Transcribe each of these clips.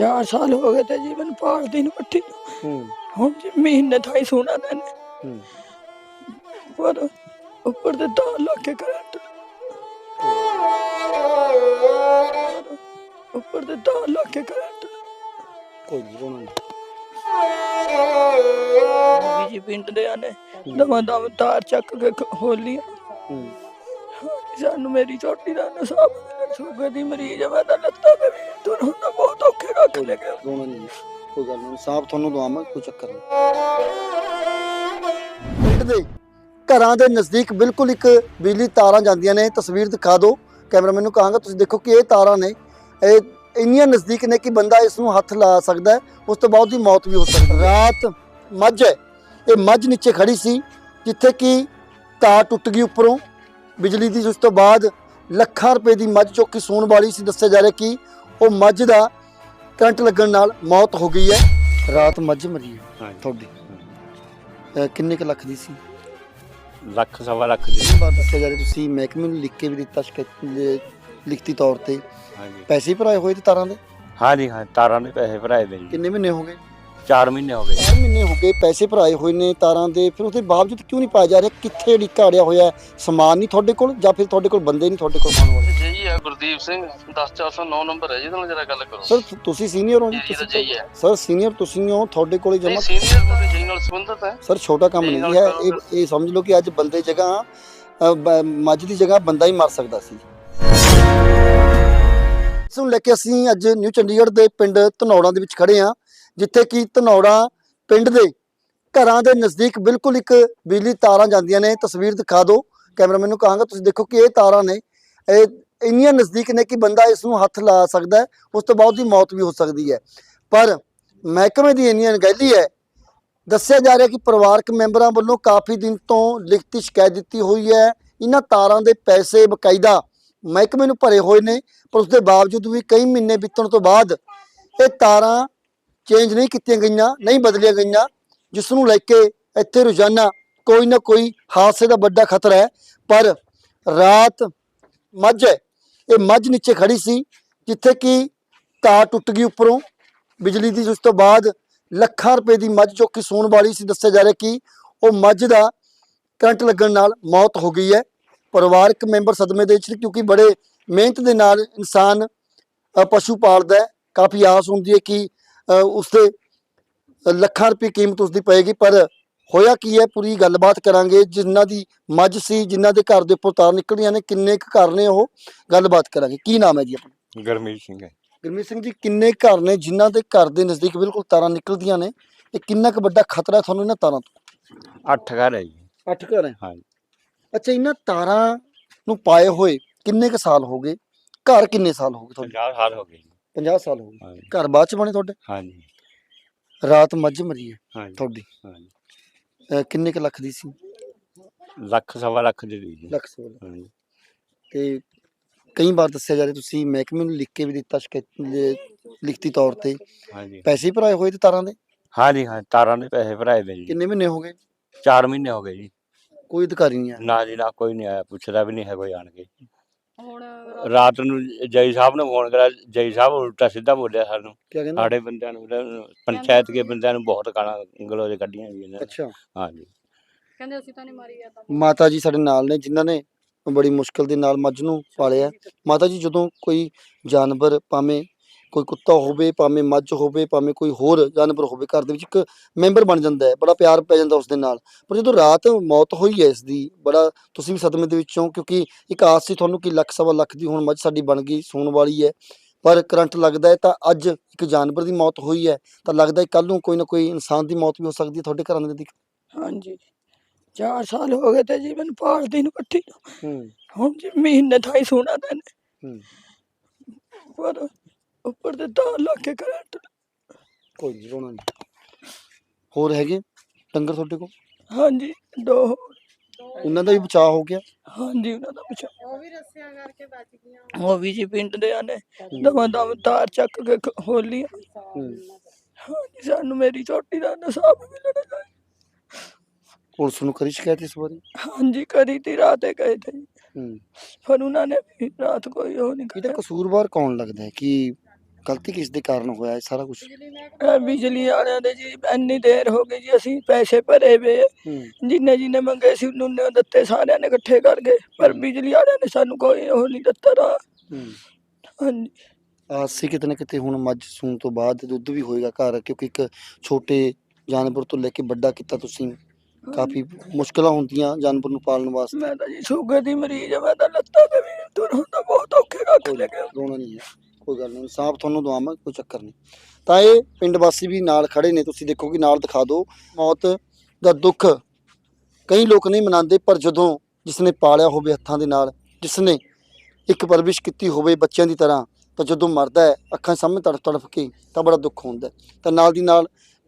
ਚਾਰ ਸਾਲ ਹੋ ਗਏ ਤੇ ਜੀ ਮੈਨੂੰ ਪਾਲਦੀ ਨੂੰ ਪੱਠੀ ਨੂੰ। ਹੁਣ ਜੀ ਮਹੀਨੇ ਥਾਈ ਸੋਣਾ ਦੇਣ ਪਰ ਉੱਪਰ ਤੇ ਤਾਂ ਲੱਗ ਕੇ ਕਰੰਟ। ਉੱਪਰ ਤੇ ਤਾਂ ਲੱਗ ਕੇ ਕਰੰਟ। ਕੋਈ ਨਹੀਂ ਰੋਣਾ ਜੀ ਪਿੰਡ ਦੇ ਆਨੇ ਦਵਾ ਦਮ ਤਾਰ ਚੱਕ ਕੇ ਖ- ਖੋਲੀਆਂ। ਹੂੰ। ਸਾਨੂੰ ਮੇਰੀ ਛੋਟੀ ਦਾ ਨਸਾਬ ਸ਼ੂਗਰ ਦੀ ਮਰੀਜ਼ ਮੈਂ ਤਾਂ ਲੱਤਾਂ ਤੇ ਵੀ ਤੁਰ ਹੁੰਦਾ ਬਹੁਤ ਔਖੇ ਰੱਖ ਲੈ ਗਿਆ। ਰੋਣਾ ਨਹੀਂ ਕੋਈ ਗੱਲ ਨਹੀਂ ਸਾਫ਼ ਤੁਹਾਨੂੰ ਦਵਾਵਾਂ ਕੋਈ ਚੱਕਰ ਨਹੀਂ। ਪਿੰਡ ਦੇ ਘਰਾਂ ਦੇ ਨਜ਼ਦੀਕ ਬਿਲਕੁਲ ਇੱਕ ਬਿਜਲੀ ਤਾਰਾਂ ਜਾਂਦੀਆਂ ਨੇ ਤਸਵੀਰ ਦਿਖਾ ਦਿਓ ਕੈਮਰਾਮੈਨ ਨੂੰ ਕਹਾਂਗਾ ਤੁਸੀਂ ਦੇਖੋ ਕਿ ਇਹ ਤਾਰਾਂ ਨੇ ਇਹ ਇੰਨੀਆਂ ਨਜ਼ਦੀਕ ਨੇ ਕਿ ਬੰਦਾ ਇਸ ਨੂੰ ਹੱਥ ਲਾ ਸਕਦਾ ਹੈ ਉਸ ਤੋਂ ਬਾਅਦ ਦੀ ਮੌਤ ਵੀ ਹੋ ਸਕਦੀ ਹੈ। ਰਾਤ ਮੱਝ ਹੈ ਇਹ ਮੱਝ ਨੀਚੇ ਖੜੀ ਸੀ ਜਿੱਥੇ ਕਿ ਤਾਰ ਟੁੱਟ ਗਈ ਉੱਪਰੋਂ ਬਿਜਲੀ ਦੀ ਉਸ ਤੋਂ ਬਾਅਦ ਲੱਖਾਂ ਰੁਪਏ ਦੀ ਮੱਝ ਚੌਕੀ ਸੂਣ ਵਾਲੀ ਸੀ ਦੱਸਿਆ ਜਾ ਰਿਹਾ ਕਿ ਉਹ ਮੱਝ ਦਾ ਕਰੰਟ ਲੱਗਣ ਨਾਲ ਮੌਤ ਹੋ ਗਈ ਹੈ। ਰਾਤ ਮੱਝ ਮਰੀ ਹੈ ਹਾਂਜੀ। ਤੁਹਾਡੀ। ਅਹ ਕਿੰਨੇ ਕੁ ਲੱਖ ਦੀ ਸੀ? ਲੱਖ ਸਵਾ ਲੱਖ ਦੀ। ਕਈ ਵਾਰ ਦੱਸਿਆ ਜਾ ਰਿਹਾ ਤੁਸੀਂ? ਮਹਿਕਮੇ ਨੂੰ ਲਿਖ ਕੇ ਵੀ ਦਿੱਤਾ ਸ਼ਿਕਾਇਤ ਲ- ਲਿਖਤੀ ਤੌਰ ਤੇ। ਹਾਂਜੀ। ਪੈਸੇ ਭਰਾਏ ਹੋਏ ਤੇ ਤਾਰਾਂ ਦੇ? ਹਾਂਜੀ ਹਾਂ ਤਾਰਾਂ ਦੇ ਪੈਸੇ ਭਰਾਏ ਦੇ ਜੀ। ਕਿੰਨੇ ਮਹੀਨੇ ਹੋ ਗਏ? 4 ਮਹੀਨੇ ਹੋ ਗਏ। 4 ਮਹੀਨੇ ਹੋ ਗਏ ਪੈਸੇ ਭਰਾਏ ਹੋਏ ਨੇ ਤਾਰਾਂ ਦੇ। ਫਿਰ ਉਹਦੇ ਬਾਵਜੂਦ ਕਿਉਂ ਨਹੀਂ ਪਾਇਆ ਜਾ ਰਿਹਾ? ਕਿੱਥੇ ਢੀਕਾ ਅੜਿਆ ਹੋਇਆ ਹੈ? ਸਮਾਨ ਨਹੀਂ ਤੁਹਾਡੇ ਕੋਲ ਜਾਂ ਫਿਰ ਤੁਹਾਡੇ ਕੋਲ ਬੰਦੇ ਨਹੀਂ ਤੁਹਾਡੇ ਕੋਲ ਪਾਉਣ ਵਾਲੇ? ਹੈ ਗੁਰਦੀਪ ਸਿੰਘ 10409 ਨੰਬਰ ਹੈ ਜਿਹਦੇ ਨਾਲ ਜਰਾ ਗੱਲ ਕਰੋ। ਸਰ ਤੁਸੀਂ ਸੀਨੀਅਰ ਹੋ ਜੀ ਤੁਸੀਂ ਜਈ ਹੈ। ਸਰ ਸੀਨੀਅਰ ਤੁਸੀਂ ਹੋ ਤੁਹਾਡੇ ਕੋਲੇ ਜਮਾ ਸੀਨੀਅਰ ਤਾਂ ਜਈ ਨਾਲ ਸੰਬੰਧਤ ਹੈ। ਸਰ ਛੋਟਾ ਕੰਮ ਨਹੀਂ, ਹੈ ਇਹ ਇਹ ਸਮਝ ਲਓ ਕਿ ਅੱਜ ਬੰਦੇ ਜਗ੍ਹਾ ਮੱਝ ਦੀ ਜਗ੍ਹਾ ਬੰਦਾ ਹੀ ਮਰ ਸਕਦਾ ਸੀ। ਇਸ ਨੂੰ ਲੈ ਕੇ ਅਸੀਂ ਅੱਜ ਨਿਊ ਚੰਡੀਗੜ੍ਹ ਦੇ ਪਿੰਡ ਧਨੌੜਾ ਦੇ ਵਿੱਚ ਖੜੇ ਹਾਂ ਜਿੱਥੇ ਕਿ ਧਨੌੜਾ ਪਿੰਡ ਦੇ ਘਰਾਂ ਦੇ ਨਜ਼ਦੀਕ ਬਿਲਕੁਲ ਇੱਕ ਬਿਜਲੀ ਤਾਰਾਂ ਜਾਂਦੀਆਂ ਨੇ। ਤਸਵੀਰ ਦਿਖਾ ਦਿਓ। ਕੈਮਰਾਮੈਨ ਨੂੰ ਕਹਾਂਗਾ ਤੁਸੀਂ ਦੇਖੋ ਕਿ ਇਹ ਤਾਰਾਂ ਨੇ ਇਹ ਇੰਨੀਆਂ ਨਜ਼ਦੀਕ ਨੇ ਕਿ ਬੰਦਾ ਇਸ ਨੂੰ ਹੱਥ ਲਾ ਸਕਦਾ ਉਸ ਤੋਂ ਬਾਅਦ ਦੀ ਮੌਤ ਵੀ ਹੋ ਸਕਦੀ ਹੈ। ਪਰ ਮਹਿਕਮੇ ਦੀ ਇੰਨੀ ਅਣਗਹਿਲੀ ਹੈ, ਦੱਸਿਆ ਜਾ ਰਿਹਾ ਕਿ ਪਰਿਵਾਰਕ ਮੈਂਬਰਾਂ ਵੱਲੋਂ ਕਾਫੀ ਦਿਨ ਤੋਂ ਲਿਖਤੀ ਸ਼ਿਕਾਇਤ ਦਿੱਤੀ ਹੋਈ ਹੈ। ਇਹਨਾਂ ਤਾਰਾਂ ਦੇ ਪੈਸੇ ਬਕਾਇਦਾ ਮਹਿਕਮੇ ਨੂੰ ਭਰੇ ਹੋਏ ਨੇ, ਪਰ ਉਸ ਦੇ ਬਾਵਜੂਦ ਵੀ ਕਈ ਮਹੀਨੇ ਬੀਤਣ ਤੋਂ ਬਾਅਦ ਇਹ ਤਾਰਾਂ ਚੇਂਜ ਨਹੀਂ ਕੀਤੀਆਂ ਗਈਆਂ, ਨਹੀਂ ਬਦਲੀਆਂ ਗਈਆਂ, ਜਿਸ ਨੂੰ ਲੈ ਕੇ ਇੱਥੇ ਰੋਜ਼ਾਨਾ ਕੋਈ ਨਾ ਕੋਈ ਹਾਦਸੇ ਦਾ ਵੱਡਾ ਖਤਰਾ ਹੈ। ਪਰ ਰਾਤ ਮੱਝ ਇਹ ਮੱਝ ਨੀਚੇ ਖੜੀ ਸੀ, ਜਿੱਥੇ ਕਿ ਤਾਰ ਟੁੱਟ ਗਈ ਉੱਪਰੋਂ। ਬਿਜਲੀ ਦੀ ਉਸ ਤੋਂ ਬਾਅਦ ਲੱਖਾਂ ਰੁਪਏ ਦੀ ਮੱਝ ਚੌਕੀ ਸੂਣ ਵਾਲੀ ਸੀ, ਦੱਸਿਆ ਜਾ ਰਿਹਾ ਕਿ ਉਹ ਮੱਝ ਦਾ ਕਰੰਟ ਲੱਗਣ ਨਾਲ ਮੌਤ ਹੋ ਗਈ ਹੈ। ਪਰਿਵਾਰਕ ਮੈਂਬਰ ਸਦਮੇ ਦੇ ਵਿੱਚ ਕਿਉਂਕਿ ਬੜੇ ਮਿਹਨਤ ਦੇ ਨਾਲ ਇਨਸਾਨ ਪਸ਼ੂ ਪਾਲਦਾ ਹੈ। ਕਾਫੀ ਆਸ ਹੁੰਦੀ ਹੈ ਕਿ ਉਸਦੇ ਲੱਖਾਂ ਰੁਪਏ ਕੀਮਤ ਉਸਦੀ ਪਏਗੀ, ਪਰ ਹੋਇਆ ਕੀ ਹੈ? ਪੂਰੀ ਗੱਲਬਾਤ ਕਰਾਂਗੇ। ਜਿਨ੍ਹਾਂ ਦੀ ਮੱਝ ਸੀ ਜਿਨ੍ਹਾਂ ਦੇ ਘਰ ਦੇ ਉੱਪਰ ਤਾਰ ਨਿਕਲੀਆਂ ਨੇ ਕਿੰਨੇ ਕੁ ਘਰ ਨੇ ਉਹ? ਗੱਲਬਾਤ ਕਰਾਂਗੇ। ਕੀ ਨਾਮ ਹੈ ਜੀ ਆਪਣਾ? ਗਰਮੀਤ ਸਿੰਘ ਹੈ। ਗੁਰਮੀਤ ਸਿੰਘ ਜੀ ਕਿੰਨੇ ਘਰ ਨੇ ਜਿਨ੍ਹਾਂ ਦੇ ਘਰ ਦੇ ਨਜ਼ਦੀਕ ਬਿਲਕੁਲ ਤਾਰਾਂ ਨਿਕਲਦੀਆਂ ਨੇ? ਇਹ ਕਿੰਨਾ ਕੁ ਵੱਡਾ ਖਤਰਾ ਤੁਹਾਨੂੰ ਇਹਨਾਂ ਤਾਰਾਂ ਤੋਂ? 8 ਘਰ ਹੈ ਜੀ। ਅੱਠ ਘਰ ਹੈ? ਹਾਂਜੀ। ਅੱਛਾ ਇਹਨਾਂ ਤਾਰਾਂ ਨੂੰ ਪਾਏ ਹੋਏ ਕਿੰਨੇ ਕੁ ਸਾਲ ਹੋ ਗਏ? ਘਰ ਕਿੰਨੇ ਸਾਲ ਹੋ ਗਏ ਤੁਹਾਡੇ? 50 ਸਾਲ ਹੋ ਗਏ ਜੀ। 50 ਸਾਲ ਹੋ ਗਏ। ਹਾਂਜੀ। ਘਰ ਬਾਅਦ ਚ ਬਣੇ ਤੁਹਾਡੇ? ਹਾਂਜੀ। ਰਾਤ ਮੱਝ ਮਰੀ ਹੈ ਹਾਂਜੀ। ਤੁਹਾਡੀ। ਹਾਂਜੀ। ਅਹ ਕਿੰਨੇ ਕੁ ਲੱਖ ਦੀ ਸੀ? ਲੱਖ ਸਵਾ ਲੱਖ ਦੀ ਦੀ ਜੀ ਲੱਖ। ਸੋਲ ਹਾਂਜੀ। ਤੇ ਕਈ ਵਾਰ ਦੱਸਿਆ ਜਾ ਰਿਹਾ ਤੁਸੀਂ ਮਹਿਕਮੇ ਨੂੰ ਲਿਖ ਕੇ ਵੀ ਦਿੱਤਾ ਸ਼ਿਕਾਇਤ ਲ- ਲਿਖਤੀ ਤੌਰ ਤੇ। ਹਾਂਜੀ। ਪੈਸੇ ਭਰਾਏ ਹੋਏ ਤੇ ਤਾਰਾਂ ਦੇ? ਹਾਂਜੀ ਹਾਂ ਤਾਰਾਂ ਦੇ ਪੈਸੇ ਭਰਾਏ ਦੇ ਜੀ। ਕਿੰਨੇ ਮਹੀਨੇ ਹੋ ਗਏ? 4 ਮਹੀਨੇ ਹੋ ਗਏ ਜੀ। ਕੋਈ ਅਧਿਕਾਰੀ ਨਹੀਂ ਆਇਆ? ਨਾ ਜੀ ਨਾ ਕੋਈ ਨਹੀਂ ਆਇਆ। ਪੁੱਛਦਾ ਵੀ ਨਹੀਂ ਹੈ ਕੋਈ ਆਣ ਕੇ। ਹੁਣ ਰਾਤ ਨੂੰ ਜੈ ਸਾਹਿਬ ਨੇ ਫੋਨ ਕਰਿਆ ਜੈ ਸਾਹਿਬ ਉਲਟਾ ਸਿੱਧਾ ਬੋਲਿਆ ਸਾਨੂੰ। ਕੀ ਕਹਿੰਦਾ? ਸਾਡੇ ਬੰਦਿਆਂ ਨੂੰ ਪੰਚਾਇਤ ਦੇ ਬੰਦਿਆਂ ਨੂੰ ਬਹੁਤ ਗਾਲਾਂ ਗਲੋਚ ਕੱਢੀਆਂ ਜੀ ਇਹਨਾਂ ਨੇ। ਅੱਛਾ। ਹਾਂਜੀ। ਕਹਿੰਦੇ ਅਸੀਂ ਤਾਂ ਨਹੀਂ ਮਾਰੀ ਆ ਤਾਂ। ਮਾਤਾ ਜੀ ਸਾਡੇ ਨਾਲ ਨੇ ਜਿਨ੍ਹਾਂ ਨੇ ਬੜੀ ਮੁਸ਼ਕਲ ਦੇ ਨਾਲ ਮੱਝ ਨੂੰ ਪਾਲਿਆ। ਮਾਤਾ ਜੀ ਜਦੋਂ ਕੋਈ ਜਾਨਵਰ ਭਾਵੇਂ ਕੋਈ ਕੁੱਤਾ ਹੋਵੇ ਭਾਵੇਂ ਮੱਝ ਹੋਵੇ ਭਾਵੇਂ ਕੋਈ ਹੋਰ ਜਾਨਵਰ ਹੋਵੇ ਘਰ ਦੇ ਵਿੱਚ ਇੱਕ ਮੈਂਬਰ ਬਣ ਜਾਂਦਾ ਹੈ ਬੜਾ ਪਿਆਰ ਪੈ ਜਾਂਦਾ ਉਸ ਦੇ ਨਾਲ। ਪਰ ਜਦੋਂ ਰਾਤ ਮੌਤ ਹੋਈ ਹੈ ਇਸ ਦੀ ਬੜਾ ਤੁਸੀਂ ਵੀ ਸਦਮੇ ਦੇ ਵਿੱਚੋਂ ਕਿਉਂਕਿ ਇੱਕ ਆਸ ਸੀ ਤੁਹਾਨੂੰ ਕਿ ਲੱਖ ਸਵਾ ਲੱਖ ਦੀ ਹੁਣ ਮੱਝ ਸਾਡੀ ਬਣ ਗਈ ਸੂਣ ਵਾਲੀ ਹੈ। ਪਰ ਕਰੰਟ ਲੱਗਦਾ ਹੈ ਤਾਂ ਅੱਜ ਇੱਕ ਜਾਨਵਰ ਦੀ ਮੌਤ ਹੋਈ ਹੈ ਤਾਂ ਲੱਗਦਾ ਹੈ ਕੱਲ ਨੂੰ ਕੋਈ ਨਾ ਕੋਈ ਇਨਸਾਨ ਦੀ ਮੌਤ ਵੀ ਹੋ ਸਕਦੀ ਹੈ ਤੁਹਾਡੇ ਘਰਾਂ ਦੇ ਨਜ਼ਦੀਕ। ਹਾਂਜੀ ਚਾਰ ਸਾਲ ਹੋ ਗਏ ਤੇ ਜੀ ਮੈਨੂੰ ਪਾਲਦੀ ਨੂੰ ਨੂੰ। ਹੂੰ। ਹੁਣ ਜੀ ਮਹੀਨੇ ਥਾਈ ਸੋਣਾ ਦੇਣ ਹੂੰ। ਪਰ ਉੱਪਰ ਤੇ ਤਾਂ ਲੱਗ ਕੇ ਕਰੰਟ। ਕੋਈ ਨਹੀਂ ਰੋਣਾ ਨਹੀਂ ਹੋਰ ਹੈਗੇ ਡੰਗਰ ਤੁਹਾਡੇ ਕੋਲ? ਹਾਂਜੀ ਦੋ ਉਹਨਾਂ ਦਾ ਵੀ ਬਚਾਅ ਹੋ ਗਿਆ? ਹਾਂਜੀ ਉਹਨਾਂ ਦਾ ਪੁੱਛ ਉਹ ਵੀ ਰੱਸਿਆਂ ਕਰਕੇ ਬਚ ਗਈਆਂ। ਉਹ ਵੀ ਜੀ ਪਿੰਡ ਦੇ ਆਨੇ ਦਵਾ ਦਮ ਤਾਰ ਚੱਕ ਕੇ ਖ- ਖੋਲੀਆਂ ਹੂੰ। ਹਾਂਜੀ ਸਾਨੂੰ ਮੇਰੀ ਛੋਟੀ ਦਾ ਨਸਾਬ ਮਿਲਣਾ ਪੁਲਿਸ ਨੂੰ ਕਰੀ ਸ਼ਿਕਾਇਤ ਇਸ ਵਾਰੀ? ਹਾਂਜੀ ਕਰੀ ਤੀ ਰਾਤੇ ਗਏ ਥੇ ਜੀ। ਹੂੰ। ਪਰ ਉਹਨਾਂ ਨੇ ਵੀ ਰਾਤ ਕੋਈ ਉਹ ਨਹੀਂ ਇਹਦਾ ਕਸੂਰਵਾਰ ਕੌਣ ਲੱਗਦਾ ਹੈ? ਕਿ ਗਲਤੀ ਕਿਸ ਦੇ ਕਾਰਨ ਹੋਇਆ ਇਹ ਸਾਰਾ ਕੁਝ ਇਹ ਬਿਜਲੀ ਵਾਲਿਆਂ ਦੇ ਜੀ ਇੰਨੀ ਦੇਰ ਹੋ ਗਈ ਜੀ ਅਸੀਂ ਪੈਸੇ ਭਰੇ ਵੇ ਜਿੰਨੇ ਜਿੰਨੇ ਮੰਗੇ ਸੀ ਉਹਨੇ ਦਿੱਤੇ ਸਾਰਿਆਂ ਨੇ ਇਕੱਠੇ ਕਰਕੇ ਪਰ ਬਿਜਲੀ ਵਾਲਿਆਂ ਨੇ ਸਾਨੂੰ ਕੋਈ ਉਹ ਨਹੀਂ ਦਿੱਤਾ ਰਾ ਹਾਂਜੀ। ਆਸੀ ਕਿਤੇ ਨਾ ਕਿਤੇ ਹੁਣ ਮੱਝ ਸੂਣ ਤੋਂ ਬਾਅਦ ਦੁੱਧ ਵੀ ਹੋਏਗਾ ਘਰ ਕਿਉਂਕਿ ਇੱਕ ਛੋਟੇ ਜਾਨਵਰ ਤੋਂ ਲੈ ਕੇ ਵੱਡਾ ਕੀਤਾ ਤੁਸੀਂ। ਕਾਫੀ ਮੁਸ਼ਕਲਾਂ ਹੁੰਦੀਆਂ ਜਾਨਵਰ ਨੂੰ ਪਾਲਣ ਵਾਸਤੇ। ਮੈਂ ਤਾਂ ਜੀ ਸ਼ੂਗਰ ਦੀ ਮਰੀਜ਼ ਆ ਮੈਂ ਤਾਂ ਲੱਤਾਂ ਤੇ ਵੀ ਤੁਰ ਹੁੰਦਾ ਬਹੁਤ ਔਖੇ ਰੱਖ ਲੈ ਕੇ। ਰੋਣਾ ਨਹੀਂ ਹੈ। ਕੋਈ ਗੱਲ ਨਹੀਂ, ਇਨਸਾਫ ਤੁਹਾਨੂੰ ਦਵਾਵਾਂ ਕੋਈ ਚੱਕਰ ਨਹੀਂ। ਤਾਂ ਇਹ ਪਿੰਡ ਵਾਸੀ ਵੀ ਨਾਲ ਖੜੇ ਨੇ, ਤੁਸੀਂ ਦੇਖੋ ਕਿ ਨਾਲ ਦਿਖਾ ਦਿਓ, ਮੌਤ ਦਾ ਦੁੱਖ ਕਈ ਲੋਕ ਨਹੀਂ ਮਨਾਉਂਦੇ, ਪਰ ਜਦੋਂ ਜਿਸ ਨੇ ਪਾਲਿਆ ਹੋਵੇ ਹੱਥਾਂ ਦੇ ਨਾਲ ਜਿਸ ਨੇ ਇੱਕ ਪਰਵਿਸ਼ ਕੀਤੀ ਹੋਵੇ ਬੱਚਿਆਂ ਦੀ ਤਰ੍ਹਾਂ, ਤਾਂ ਜਦੋਂ ਮਰਦਾ ਹੈ, ਅੱਖਾਂ ਸਾਹਮਣੇ ਤੜਫ ਤੜਫ ਕੇ, ਤਾਂ ਬੜਾ ਦੁੱਖ ਹੁੰਦਾ ਤਾਂ ਨਾਲ ਦੀ ਨਾਲ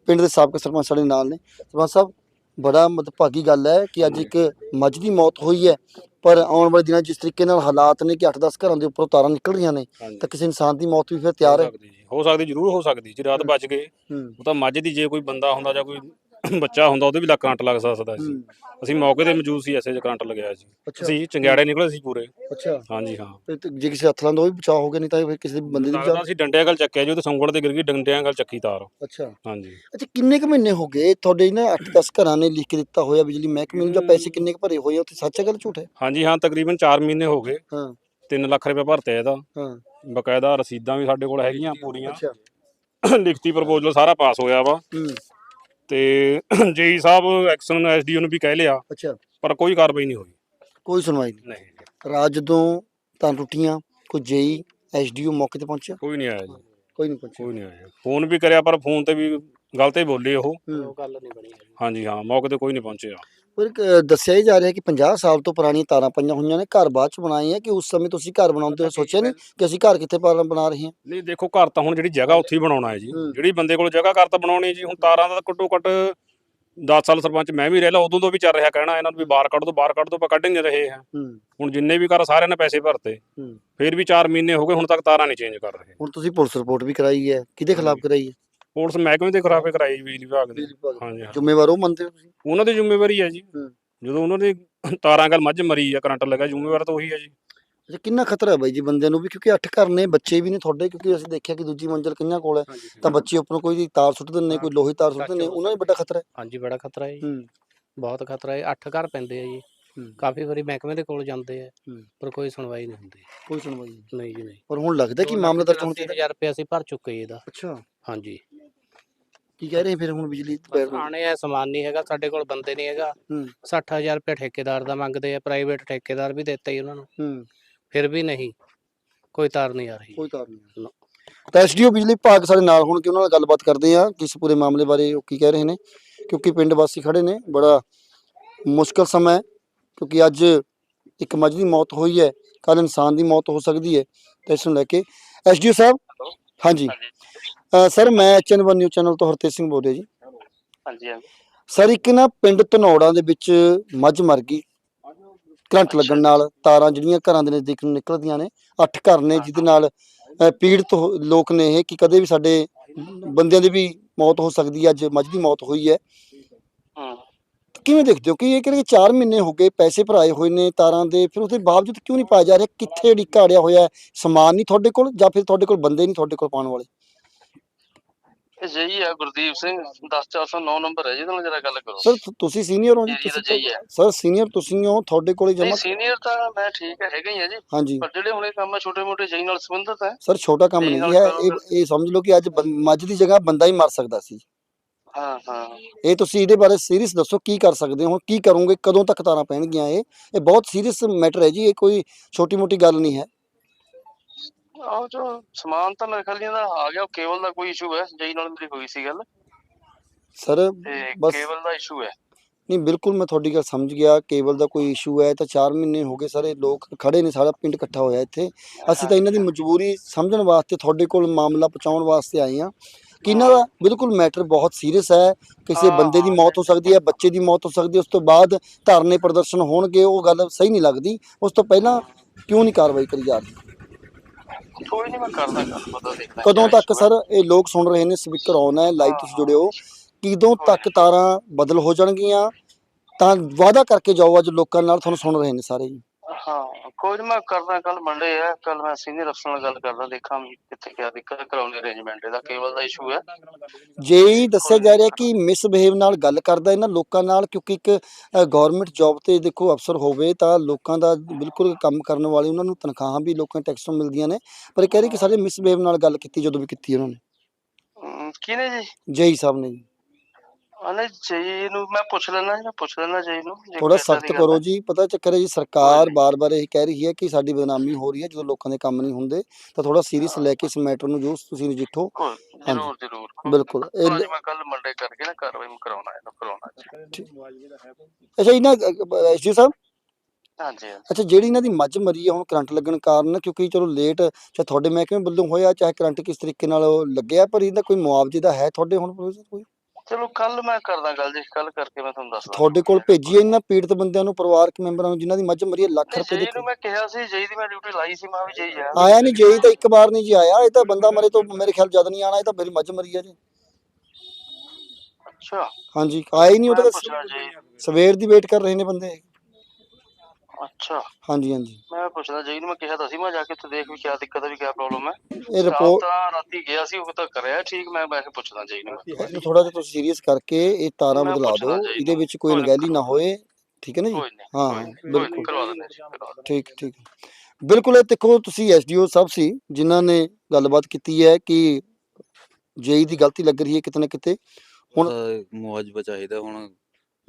ਪਿੰਡ ਦੇ ਸਾਬਕਾ ਸਰਪੰਚ ਸਾਡੇ ਨਾਲ ਨੇ। ਸਰਪੰਚ ਸਾਹਿਬ, ਬੜਾ ਮਦਭਾਗੀ ਗੱਲ ਹੈ ਕਿ ਅੱਜ ਇੱਕ ਮੱਝ ਦੀ ਮੌਤ ਹੋਈ ਹੈ ਪਰ ਆਉਣ ਵਾਲੇ ਦਿਨਾਂ 'ਚ ਜਿਸ ਤਰੀਕੇ ਨਾਲ ਹਾਲਾਤ ਨੇ ਕਿ 8-10 ਘਰਾਂ ਦੇ ਉੱਪਰੋਂ ਤਾਰਾਂ ਨਿਕਲ ਰਹੀਆਂ ਨੇ ਹਾਂਜੀ। ਤਾਂ ਕਿਸੇ ਇਨਸਾਨ ਦੀ ਮੌਤ ਵੀ ਫਿਰ ਤਿਆਰ ਹੈ। ਹੋ ਸਕਦੀ ਜੀ ਹੋ ਸਕਦੀ ਜ਼ਰੂਰ ਹੋ ਸਕਦੀ ਜੀ ਰਾਤ ਬਚ ਗਏ। ਹੂੰ। ਉਹ ਤਾਂ ਮੱਝ ਦੀ ਜੇ ਕੋਈ ਬੰਦਾ ਹੁੰਦਾ ਜਾਂ ਕੋਈ ਬੱਚਾ ਹੁੰਦਾ ਉਹਦੇ ਵੀ ਲੱਕ ਕਰੰਟ ਲੱਗ ਸਕਦਾ ਸੀ। ਅਸੀਂ ਮੌਕੇ ਤੇ ਮੌਜੂਦ ਸੀ ਐਸੇ ਚ ਕਰੰਟ ਲੱਗਿਆ ਸੀ। ਅੱਛਾ। ਅਸੀਂ ਚੰਗਿਆੜੇ ਨਿਕਲੇ ਸੀ ਪੂਰੇ। ਅੱਛਾ। ਹਾਂਜੀ ਹਾਂ। ਤੇ ਜੇ ਕਿਸੇ ਹੱਥ ਲਾਂਦਾ ਉਹ ਵੀ ਬਚਾਅ ਹੋ ਗਿਆ ਨਹੀਂ ਤਾਂ ਫਿਰ ਕਿਸੇ ਬੰਦੇ ਦੀ ਲੱਗਦਾ ਬਚਾਅ ਅਸੀਂ ਡੰਡਿਆਂ ਗੱਲ ਚੱਕਿਆ ਜੀ ਉਹਦੇ ਸੰਗੜ ਤੇ ਗਿਰ ਗਈ ਡੰਡਿਆਂ ਗੱਲ ਚੱਕੀ ਤਾਰ। ਅੱਛਾ। ਹਾਂਜੀ। ਅੱਛਾ ਕਿੰਨੇ ਕੁ ਮਹੀਨੇ ਹੋ ਗਏ? ਤੁਹਾਡੇ ਨਾ 8-10 ਘਰਾਂ ਨੇ ਲਿਖ ਕੇ ਦਿੱਤਾ ਹੋਇਆ ਬਿਜਲੀ ਮਹਿਕਮੇ ਨੂੰ ਜਾਂ ਪੈਸੇ ਕਿੰਨੇ ਕੁ ਭਰੇ ਹੋਏ ਆ? ਉੱਥੇ ਸੱਚ ਹੈ ਗੱਲ ਝੂਠ ਹੈ? ਹਾਂਜੀ ਹਾਂ ਤਕਰੀਬਨ 4 ਮਹੀਨੇ ਹੋ ਗਏ। ਹਾਂ। 3 ਲੱਖ ਰੁਪਏ ਭਰਤੇ ਇਹਦਾ। ਹਾਂ। ਬਕਾਇਦਾ ਰਸੀਦਾਂ ਵੀ ਸਾਡੇ ਕੋਲ ਹੈਗੀਆਂ ਪੂਰੀਆਂ। ਅੱਛਾ। ਲਿਖਤੀ ਪ੍ਰਪੋਜ਼ਲ ਸਾਰਾ ਪਾਸ ਹੋਇਆ ਵਾ। ਹੂੰ ਤੇ ਜੇਈ ਸਾਹਿਬ ਐਕਸ਼ਨ ਐਸਡੀਓ ਨੂੰ ਵੀ ਕਹਿ ਲਿਆ ਅੱਛਾ। ਪਰ ਕੋਈ ਕਾਰਵਾਈ ਨਹੀਂ ਹੋਈ। ਕੋਈ ਸੁਣਵਾਈ ਨਹੀਂ। ਨਹੀਂ। ਰਾਤ ਜਦੋਂ ਤਾਂ ਟੁੱਟੀਆਂ ਕੋਈ ਜੇਈ ਐਸਡੀਓ ਮੌਕੇ ਤੇ ਪਹੁੰਚਿਆ? ਕੋਈ ਨਹੀਂ ਆਇਆ ਜੀ। ਕੋਈ ਨਹੀਂ ਪਹੁੰਚਿਆ। ਕੋਈ ਨਹੀਂ ਆਇਆ। ਫੋਨ ਵੀ ਕਰਿਆ ਪਰ ਫੋਨ ਤੇ ਵੀ ਗਲਤ ਹੀ ਬੋਲੇ ਉਹ। ਹੂੰ। ਗੱਲ ਨਹੀਂ ਬਣੀ। ਹਾਂਜੀ ਹਾਂ ਮੌਕੇ ਤੇ ਕੋਈ ਨਹੀਂ ਪਹੁੰਚਿਆ। ਪਰ ਇੱਕ, ਅ, ਦੱਸਿਆ ਹੀ ਜਾ ਰਿਹਾ ਕਿ 50 ਸਾਲ ਤੋਂ ਪੁਰਾਣੀਆਂ ਤਾਰਾਂ ਪਈਆਂ ਹੋਈਆਂ ਨੇ ਘਰ ਬਾਅਦ ਚ ਬਣਾਏ ਆ ਕਿ ਉਸ ਸਮੇਂ ਤੁਸੀਂ ਘਰ ਬਣਾਉਂਦੇ ਹੋ ਸੋਚਿਆ ਨਹੀਂ ਕਿ ਅਸੀਂ ਘਰ ਕਿੱਥੇ ਪਾ- ਬਣਾ ਰਹੇ ਹਾਂ? ਨਹੀਂ ਦੇਖੋ ਘਰ ਤਾਂ ਹੁਣ ਜਿਹੜੀ ਜਗ੍ਹਾ ਉੱਥੇ ਹੀ ਬਣਾਉਣਾ ਹੈ ਜੀ। ਹੂੰ। ਜਿਹੜੀ ਬੰਦੇ ਕੋਲ ਜਗ੍ਹਾ ਘਰ ਤਾਂ ਬਣਾਉਣੀ ਹੈ ਜੀ। ਹੁਣ ਤਾਰਾਂ ਦਾ ਘੱਟੋ ਘੱਟ 10 ਸਾਲ ਸਰਪੰਚ ਮੈਂ ਵੀ ਰਹਿ ਲਾ ਉਦੋਂ ਤੋਂ ਵੀ ਚੱਲ ਰਿਹਾ ਕਹਿਣਾ ਇਹਨਾਂ ਨੂੰ ਵੀ ਬਾਹਰ ਕੱਢ ਦੋ ਬਾਹਰ ਕੱਢ ਦੋ ਪਰ ਕੱਢ ਹੀ ਨਹੀਂ ਰਹੇ ਹੂੰ। ਹੁਣ ਜਿੰਨੇ ਵੀ ਘਰ ਸਾਰਿਆਂ ਨੇ ਪੈਸੇ ਭਰਤੇ ਹੂੰ। ਫਿਰ ਵੀ 4 ਮਹੀਨੇ ਹੋ ਗਏ ਹੁਣ ਤੱਕ ਤਾਰਾਂ ਨਹੀਂ ਚੇਂਜ ਕਰ ਰਹੇ। ਹੁਣ ਤੁਸੀਂ ਪੁਲਿਸ ਰਿਪੋਰਟ ਵੀ ਕਰਾਈ ਹੈ ਕਿਹਦੇ ਖਿਲਾਫ ਕਰਾਈ ਹੈ? ਪੁਲਿਸ ਮਹਿਕਮੇ ਦੇ ਖਰਾਬੇ ਕਰਾਈ ਜੀ ਬਿਜਲੀ ਵਿਭਾਗ। ਦੇ ਹਾਂਜੀ। ਹਾਂ ਜ਼ਿੰਮੇਵਾਰ ਉਹ ਮੰਨਦੇ ਹੋ ਤੁਸੀਂ? ਉਹਨਾਂ ਦੀ ਜ਼ਿੰਮੇਵਾਰੀ ਹੈ ਜੀ। ਹੂੰ। ਜਦੋਂ ਉਹਨਾਂ ਦੀ ਤਾਰਾਂ ਗੱਲ ਮੱਝ ਮਰੀ ਆ ਕਰੰਟ ਲੱਗਾ ਜ਼ਿੰਮੇਵਾਰ ਤਾਂ ਉਹੀ ਹੈ ਜੀ। ਅੱਛਾ ਕਿੰਨਾ ਖਤਰਾ ਹੈ ਬਾਈ ਜੀ ਬੰਦਿਆਂ ਨੂੰ ਵੀ? ਕਿਉਂਕਿ ਅੱਠ ਘਰ ਨੇ ਬੱਚੇ ਵੀ ਨੇ ਤੁਹਾਡੇ ਕਿਉਂਕਿ ਅਸੀਂ ਦੇਖਿਆ ਕਿ ਦੂਜੀ ਮੰਜ਼ਲ ਕਿੰਨਾ ਕੋਲ ਹੈ। ਤਾਂ ਬੱਚੇ ਉੱਪਰੋਂ ਕੋਈ ਤਾਰ ਸੁੱਟ ਦਿੰਦੇ ਕੋਈ ਲੋਹੇ ਤਾਰ ਸੁੱਟ ਦਿੰਦੇ ਉਹਨਾਂ ਨੂੰ ਵੱਡਾ ਖਤਰਾ ਹੈ। ਹਾਂਜੀ ਬੜਾ ਖਤਰਾ ਹੈ ਜੀ। ਹੂੰ। ਬਹੁਤ ਖਤਰਾ ਹੈ। ਅੱਠ ਘਰ ਪੈਂਦੇ ਆ ਜੀ। ਕਾਫੀ ਵਾਰੀ ਮਹਿਕਮੇ ਦੇ ਕੋਲ ਜਾਂਦੇ ਆ ਹੂੰ। ਪਰ ਕੋਈ ਸੁਣਵਾਈ ਨਹੀਂ ਹੁੰਦੀ। ਕੋਈ ਸੁਣਵਾਈ ਨਹੀਂ। ਨਹੀਂ ਜੀ ਨਹੀਂ। ਪਰ ਹੁਣ ਲੱਗਦਾ ਕਿ ਮਾਮਲਾ ਦਰਜ ਹੋਣ ਚਾਹੀਦਾ 1000 ਰੁਪਏ ਅਸੀਂ ਭਰ ਚੁੱਕੇ ਇਹਦਾ। ਅੱਛਾ। ਹਾਂਜੀ। ਕੀ ਕਹਿ ਰਹੇ ਫਿਰ ਹੁਣ ਬਿਜਲੀ? ਆਣੇ ਆ ਸਮਾਨ ਨਹੀਂ ਹੈਗਾ ਸਾਡੇ ਕੋਲ ਬੰਦੇ ਨਹੀਂ ਹੈਗਾ। ਹੂੰ। 60000 ਰੁਪਏ ਠੇਕੇਦਾਰ ਦਾ ਮੰਗਦੇ ਆ ਪ੍ਰਾਈਵੇਟ ਠੇਕੇਦਾਰ ਵੀ ਦਿੱਤਾ ਜੀ ਉਹਨਾਂ ਨੂੰ। ਹੂੰ। ਫਿਰ ਵੀ ਨਹੀਂ ਕੋਈ ਤਾਰ ਨਹੀਂ ਆ ਰਹੀ। ਕੋਈ ਕਾਰਨ ਨਹੀਂ। ਤਾਂ ਐਸਡੀਓ ਬਿਜਲੀ ਵਿਭਾਗ ਸਾਡੇ ਨਾਲ ਹੁਣ ਕਿ ਉਹਨਾਂ ਨਾਲ ਗੱਲਬਾਤ ਕਰਦੇ ਆ ਕਿ ਇਸ ਪੂਰੇ ਮਾਮਲੇ ਬਾਰੇ ਉਹ ਕੀ ਕਹਿ ਰਹੇ ਨੇ ਕਿਉਂਕਿ ਪਿੰਡ ਵਾਸੀ ਖੜੇ ਨੇ ਬੜਾ ਮੁਸ਼ਕਲ ਸਮਾਂ ਹੈ। ਕਿਉਂਕਿ ਅੱਜ ਇੱਕ ਮੱਝ ਦੀ ਮੌਤ ਹੋਈ ਹੈ ਕੱਲ ਇਨਸਾਨ ਦੀ ਮੌਤ ਹੋ ਸਕਦੀ ਹੈ ਤਾਂ ਇਸ ਨੂੰ ਲੈ ਕੇ ਐਸਡੀਓ ਸਾਹਿਬ ਹਾਂਜੀ। ਸਰ ਮੈਂ ਐਚਐਨ1 ਨਿਊਜ਼ ਚੈਨਲ ਤੋਂ ਹਰਤੇਜ ਸਿੰਘ ਬੋਲ ਰਿਹਾ ਜੀ। ਹਾਂਜੀ ਹਾਂਜੀ। ਸਰ ਇੱਕ ਨਾ ਪਿੰਡ ਧਨੌੜਾ ਦੇ ਵਿੱਚ ਮੱਝ ਮਰ ਗਈ। ਕਰੰਟ ਲੱਗਣ ਨਾਲ ਤਾਰਾਂ ਜਿਹੜੀਆਂ ਘਰਾਂ ਦੇ ਨਜ਼ਦੀਕ ਨੂੰ ਨਿਕਲਦੀਆਂ ਨੇ ਅੱਠ ਘਰ ਨੇ ਜਿਹਦੇ ਨਾਲ ਪੀੜਤ ਲੋਕ ਨੇ ਇਹ ਕਿ ਕਦੇ ਵੀ ਸਾਡੇ ਬੰਦਿਆਂ ਦੀ ਵੀ ਮੌਤ ਹੋ ਸਕਦੀ ਹੈ ਅੱਜ ਮੱਝ ਦੀ ਮੌਤ ਹੋਈ ਹੂੰ। ਕਿਵੇਂ ਦੇਖਦੇ ਹੋ ਕਿ ਇਹ ਕਿਹੜੇ 4 ਮਹੀਨੇ ਹੋ ਗਏ ਪੈਸੇ ਭਰਾਏ ਹੋਏ ਨੇ ਤਾਰਾਂ ਦੇ ਫਿਰ ਉਹਦੇ ਬਾਵਜੂਦ ਕਿਉਂ ਨਹੀਂ ਪਾਇਆ ਜਾ ਰਿਹਾ? ਕਿੱਥੇ ਢੀਕਾ ਅੜਿਆ ਹੋਇਆ ਹੈ? ਸਮਾਨ ਨਹੀਂ ਤੁਹਾਡੇ ਕੋਲ ਜਾਂ ਫਿਰ ਤੁਹਾਡੇ ਕੋਲ ਬੰਦੇ ਨਹੀਂ ਤੁਹਾਡੇ ਕੋਲ ਪਾਉਣ ਵਾਲੇ? ਇਹ ਜਈ ਆ ਗੁਰਦੀਪ ਸਿੰਘ। 10409 ਨੰਬਰ ਹੈ ਜਿਹਦੇ ਨਾਲ ਜਰਾ ਗੱਲ ਕਰੋ। ਸਰ ਤੁਸੀਂ ਸੀਨੀਅਰ ਹੋ ਜੀ ਤੁਸੀਂ ਹੈ। ਸਰ ਸੀਨੀਅਰ ਤੁਸੀਂ ਹੋ ਤੁਹਾਡੇ ਕੋਲੇ ਜਮਾ ਸੀਨੀਅਰ ਤਾਂ ਮੈਂ ਠੀਕ ਹੈ ਹੈਗਾ ਹੀ ਆ ਜੀ। ਹਾਂਜੀ। ਪਰ ਜਿਹੜੇ ਹੁਣ ਕੰਮ ਛੋਟੇ ਮੋਟੇ ਜਈ ਨਾਲ ਸੰਬੰਧਿਤ ਹੈ। ਸਰ ਛੋਟਾ ਕੰਮ ਨਹੀਂ ਹੈ। ਇਹ ਇਹ ਸਮਝ ਲਓ ਕਿ ਅੱਜ ਮੱਝ ਦੀ ਜਗ੍ਹਾ ਬੰਦਾ ਹੀ ਮਰ ਸਕਦਾ ਸੀ। ਹਾਂ ਹਾਂ। ਇਹ ਤੁਸੀਂ ਇਹਦੇ ਬਾਰੇ ਸੀਰੀਅਸ ਦੱਸੋ ਕੀ ਕਰ ਸਕਦੇ ਹੋ ਕੀ ਕਰੋਗੇ ਕਦੋਂ ਤੱਕ ਤਾਰਾਂ ਪੈਣਗੀਆਂ ਇਹ? ਇਹ ਬਹੁਤ ਸੀਰੀਅਸ ਮੈਟਰ ਹੈ ਜੀ ਇਹ ਕੋਈ ਛੋਟੀ ਮੋਟੀ ਗੱਲ ਨਹੀਂ ਹੈ। ਆਹ ਜੋ ਸਮਾਨ ਤਾਂ ਮੇਰੇ ਖਿਆਲ ਇਹਦਾ ਆ ਗਿਆ ਕੇਬਲ ਦਾ ਕੋਈ ਇਸ਼ੂ ਹੈ ਜਈ ਨਾਲ ਮੇਰੀ ਹੋਈ ਸੀ ਗੱਲ। ਸਰ ਤੇ ਬਸ- ਕੇਬਲ ਦਾ ਇਸ਼ੂ ਹੈ। ਨਹੀਂ ਬਿਲਕੁਲ ਮੈਂ ਤੁਹਾਡੀ ਗੱਲ ਸਮਝ ਗਿਆ ਕੇਬਲ ਦਾ ਕੋਈ ਇਸ਼ੂ ਹੈ ਤਾਂ 4 ਮਹੀਨੇ ਹੋ ਗਏ ਸਾਰੇ ਲੋਕ ਖੜੇ ਨੇ ਸਾਰਾ ਪਿੰਡ ਇਕੱਠਾ ਹੋਇਆ ਇੱਥੇ। ਅਸੀਂ ਤਾਂ ਇਹਨਾਂ ਦੀ ਮਜਬੂਰੀ ਸਮਝਣ ਵਾਸਤੇ ਤੁਹਾਡੇ ਕੋਲ ਮਾਮਲਾ ਪਹੁੰਚਾਉਣ ਵਾਸਤੇ ਆਏ ਹਾਂ। ਕਿ ਇਹਨਾਂ ਦਾ ਬਿਲਕੁਲ ਮੈਟਰ ਬਹੁਤ ਸੀਰੀਅਸ ਹੈ। ਕਿਸੇ ਬੰਦੇ ਦੀ ਮੌਤ ਹੋ ਸਕਦੀ ਹੈ ਬੱਚੇ ਦੀ ਮੌਤ ਹੋ ਸਕਦੀ ਹੈ ਉਸ ਤੋਂ ਬਾਅਦ ਧਰਨੇ ਪ੍ਰਦਰਸ਼ਨ ਹੋਣਗੇ ਉਹ ਗੱਲ ਸਹੀ ਨਹੀਂ ਲੱਗਦੀ। ਉਸ ਤੋਂ ਪਹਿਲਾਂ ਕਿਉਂ ਨਹੀਂ ਕਾਰਵਾਈ ਕਰੀ ਜਾ ਰਹੀ? ਕੋਈ ਨਹੀਂ ਮੈਂ ਕਰਦਾ ਗੱਲ ਪਤਾ ਦੇਖਦਾ ਕਦੋਂ ਤੱਕ। ਸਰ ਇਹ ਲੋਕ ਸੁਣ ਰਹੇ ਨੇ ਸਪੀਕਰ ਆਨ ਹੈ ਲਾਈਵ ਤੁਸੀਂ ਜੁੜੇ ਹੋ। ਕਦੋਂ ਤੱਕ ਤਾਰਾਂ ਬਦਲ ਹੋ ਜਾਣਗੀਆਂ? ਤਾਂ ਵਾਅਦਾ ਕਰਕੇ ਜਾਓ ਅੱਜ ਲੋਕਾਂ ਨਾਲ ਤੁਹਾਨੂੰ ਸੁਣ ਰਹੇ ਨੇ ਸਾਰੇ ਜੀ ਹਾਂ ਕੋਈ ਨੀ ਮੈਂ ਕਰਦਾ ਕੱਲ ਮੰਡੇ ਹੈ ਕੱਲ ਮੈਂ ਸੀਨੀਅਰ ਅਫਸਰ ਨਾਲ ਗੱਲ ਕਰਦਾ ਦੇਖਾਂ ਵੀ ਕਿੱਥੇ ਕਿਆ ਦਿੱਕਤ ਕਰਾਉਣੀ ਅਰੇਂਜਮੈਂਟ ਇਹਦਾ ਕੇਵਲ ਦਾ ਇਸ਼ੂ ਹੈ। ਜੇਈ ਦੱਸਿਆ ਜਾ ਰਿਹਾ ਕਿ ਮਿਸਬਿਹੇਵ ਨਾਲ ਗੱਲ ਕਰਦਾ ਇਹਨਾਂ ਲੋਕਾਂ ਨਾਲ ਕਿਉਂਕਿ ਇੱਕ ਗਵਰਨਮੈਂਟ ਜੌਬ ਤੇ ਦੇਖੋ ਅਫਸਰ ਹੋਵੇ ਤਾਂ ਲੋਕਾਂ ਦਾ ਬਿਲਕੁਲ ਕੰਮ ਕਰਨ ਵਾਲੇ ਉਹਨਾਂ ਨੂੰ ਤਨਖਾਹਾਂ ਵੀ ਲੋਕਾਂ ਟੈਕਸ ਤੋਂ ਮਿਲਦੀਆਂ ਨੇ। ਪਰ ਇਹ ਕਹਿ ਰਹੇ ਕਿ ਸਾਡੇ ਮਿਸਬਿਹੇਵ ਨਾਲ ਗੱਲ ਕੀਤੀ ਜਦੋਂ ਵੀ ਕੀਤੀ ਉਹਨਾਂ ਨੇ। ਕਿਹਨੇ ਜੀ? ਜੇਈ ਸਾਹਿਬ ਨੇ ਜੀ। ਅਨੇ ਜੀ ਨੂੰ ਮੈਂ ਪੁੱਛ ਲੈਣਾ ਜੀ ਮੈਂ ਪੁੱਛ ਲੈਣਾ ਜੀ ਨੂੰ ਜੇ ਥੋੜਾ ਕੋਈ ਏਦਾਂ ਦੀ ਸਖਤ ਗੱਲ ਕਰੋ ਹੈ। ਜੀ। ਪਤਾ ਚੱਕਰ ਹੈ ਜੀ ਸਰਕਾਰ ਨੀ। ਬਾਰ-ਬਾਰ ਇਹ ਕਹਿ ਰਹੀ ਹੈ ਕਿ ਸਾਡੀ ਬਦਨਾਮੀ ਹੋ ਰਹੀ ਹੈ ਜਦੋਂ ਲੋਕਾਂ ਦੇ ਕੰਮ ਨਹੀਂ ਹੁੰਦੇ ਤਾਂ ਥੋੜਾ ਸੀਰੀਅਸ ਲੈ ਕੇ ਇਸ ਮੈਟਰ ਨੂੰ ਜੋ ਤੁਸੀਂ ਨਜਿੱਠੋ। ਕੋਈ ਜਰੂਰ ਜਰੂਰ। ਬਿਲਕੁਲ। ਇਹ ਮੈਂ ਕੱਲ ਮੰਡੇ ਕਰਕੇ ਨਾ ਕਾਰਵਾਈ ਮੈਂ ਕਰਾਉਣਾ ਇਹਨੂੰ ਕਰਾਉਣਾ ਜੀ। ਅੱਛਾ ਇਹਨਾਂ ਐਸਜੀ ਸਾਹਿਬ? ਹਾਂਜੀ ਹਾਂਜੀ। ਅੱਛਾ ਜਿਹੜੀ ਇਹਨਾਂ ਦੀ ਮੱਝ ਮਰੀ ਹੈ ਹੁਣ ਕਰੰਟ ਲੱਗਣ ਕਾਰਨ ਕਿਉਂਕਿ ਚਲੋ ਲੇਟ ਚਾਹੇ ਤੁਹਾਡੇ ਮਹਿਕਮੇ ਵੱਲੋਂ ਹੋਇਆ ਚਾਹੇ ਕਰੰਟ ਕਿਸ ਤਰੀਕੇ ਨਾਲ ਉਹ ਲੱਗਿਆ ਪਰ ਇਹਦਾ ਕੋਈ ਮੁਆਵਜ਼ੇ ਦਾ ਹੈ ਤੁਹਾਡੇ ਹੁਣ ਕੋਈ? ਚਲੋ ਕੱਲ ਮੈਂ ਕਰਦਾ ਗੱਲ ਜੀ ਕੱਲ ਕਰਕੇ ਮੈਂ ਤੁਹਾਨੂੰ ਦੱਸਦਾ। ਤੁਹਾਡੇ ਕੋਲ ਭੇਜੀ ਇਹਨਾਂ ਪੀੜਤ ਬੰਦਿਆਂ ਨੂੰ ਪਰਿਵਾਰਕ ਮੈਂਬਰਾਂ ਨੂੰ ਜਿਨ੍ਹਾਂ ਦੀ ਮੱਝ ਮਰੀ ਹੈ ਲੱਖ ਰੁਪਏ ਦੀ ਨੂੰ ਮੈਂ ਕਿਹਾ ਸੀ ਜਈ ਦੀ ਮੈਂ ਡਿਊਟੀ ਲਾਈ ਸੀ ਮੈਂ ਵੀ ਜਈ ਆ। ਆਇਆ ਨਹੀਂ ਜੇਈ ਤਾਂ ਇੱਕ ਵਾਰ ਨਹੀਂ ਜੀ ਆਇਆ ਇਹ ਤਾਂ ਬੰਦਾ ਮਰੇ ਤੋਂ ਮੇਰੇ ਖਿਆਲ ਜਦ ਨਹੀਂ ਆਣਾ ਇਹ ਤਾਂ ਮੇਰੀ ਮੱਝ ਮਰੀ ਹੈ ਜੀ। ਅੱਛਾ। ਹਾਂਜੀ ਆਇਆ ਹੀ ਨਹੀਂ ਉਹ ਤਾਂ ਸਵੇਰ ਦੀ ਵੇਟ ਕਰ ਰਹੇ ਨੇ ਬੰਦੇ। ਅੱਛਾ। ਹਾਂਜੀ ਹਾਂਜੀ। ਮੈਂ ਪੁੱਛਦਾ ਜਈ ਨੂੰ ਮੈਂ ਕਿਹਾ ਤਾਂ ਸੀ ਮੈਂ ਜਾ ਕੇ ਉੱਥੇ ਦੇਖ ਵੀ ਕੀ ਦਿੱਕਤ ਹੈ ਵੀ ਕੀ ਪ੍ਰੋਬਲਮ ਹੈ ਇਹ ਰਿਪੋਰਟ ਤਾਂ ਰਾਤੀ ਗਿਆ ਸੀ ਉਹ ਤਾਂ ਕਰਿਆ ਠੀਕ ਮੈਂ ਬੈਠ ਕੇ ਪੁੱਛਦਾ ਜਈ ਨੂੰ। ਇਹਨੂੰ ਥੋੜਾ ਜਿਹਾ ਤੁਸੀਂ ਸੀਰੀਅਸ ਕਰਕੇ ਇਹ ਤਾਰਾਂ ਬਦਲਾ ਦਿਓ ਜੀ ਇਹਦੇ ਵਿੱਚ ਕੋਈ ਅਣਗਹਿਲੀ ਨਾ ਹੋਏ ਠੀਕ ਹੈ ਨਾ ਜੀ? ਹਾਂ, ਬਿਲਕੁਲ। ਕਰਵਾ ਦਿੰਦੇ ਜੀ। ਠੀਕ ਠੀਕ। ਬਿਲਕੁਲ ਇਹ ਦੇਖੋ ਤੁਸੀਂ ਐਸਡੀਓ ਸਾਹਿਬ ਸੀ ਜਿਨ੍ਹਾਂ ਨੇ ਗੱਲਬਾਤ ਕੀਤੀ ਹੈ ਕਿ ਜੇਈ ਦੀ ਗਲਤੀ ਲੱਗ ਰਹੀ ਹੈ ਕਿਤੇ ਨਾ ਕਿਤੇ। ਹੁਣ- ਹੁਣ ਮੁਆਵਜ਼ਾ ਚਾਹੀਦਾ ਹੁਣ